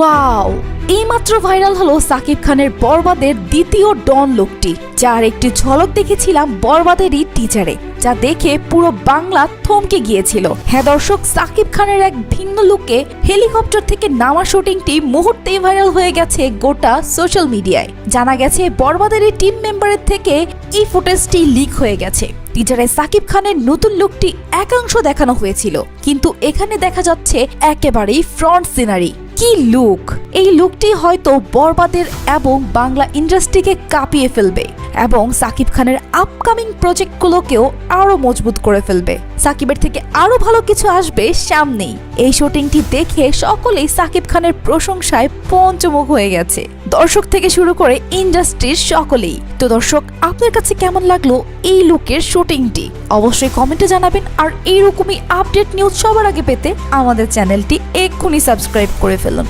Wow এইমাত্র viral হলো সাকিব খানের বরবাদের দ্বিতীয় ডন লোকটি, যার একটি ঝলক দেখেছিলাম বরবাদেরই টিচারে যা দেখে পুরো বাংলা থমকে গিয়েছিল। হ্যাঁ দর্শক, সাকিব খানের এক ভিন্ন লুকে হেলিকপ্টার থেকে নামা শুটিংটি মুহূর্তেই ভাইরাল হয়ে গেছে গোটা সোশ্যাল মিডিয়ায় জানা গেছে বরবাদের এই টিম মেম্বারের থেকে এই ফুটেজটি লিক হয়ে গেছে। টিজারে সাকিব খানের নতুন লুকটি একাংশ দেখানো হয়েছিল, কিন্তু এখানে দেখা যাচ্ছে একেবারেই ফ্রন্ট সিনারি কি লুক? এই লুকটি হয়তো বরবাদের এবং বাংলা ইন্ডাস্ট্রিকে কাঁপিয়ে ফেলবে। এবং সাকিব খানের আপকামিং প্রজেক্টগুলোকেও আরও মজবুত করে ফেলবে। সাকিবের থেকে আরও ভালো কিছু আসবে সামনেই। এই শুটিংটি দেখে সকলেই সাকিব খানের প্রশংসায় পঞ্চমুখ হয়ে গেছে। দর্শক থেকে শুরু করে ইন্ডাস্ট্রির সকলেই। তো দর্শক, আপনার কাছে কেমন লাগল এই লুকের শুটিংটি? অবশ্যই কমেন্টে জানাবেন আর এইরকমই আপডেট নিউজ সবার আগে পেতে আমাদের চ্যানেলটি এক্ষুনি সাবস্ক্রাইব করে ফেলুন।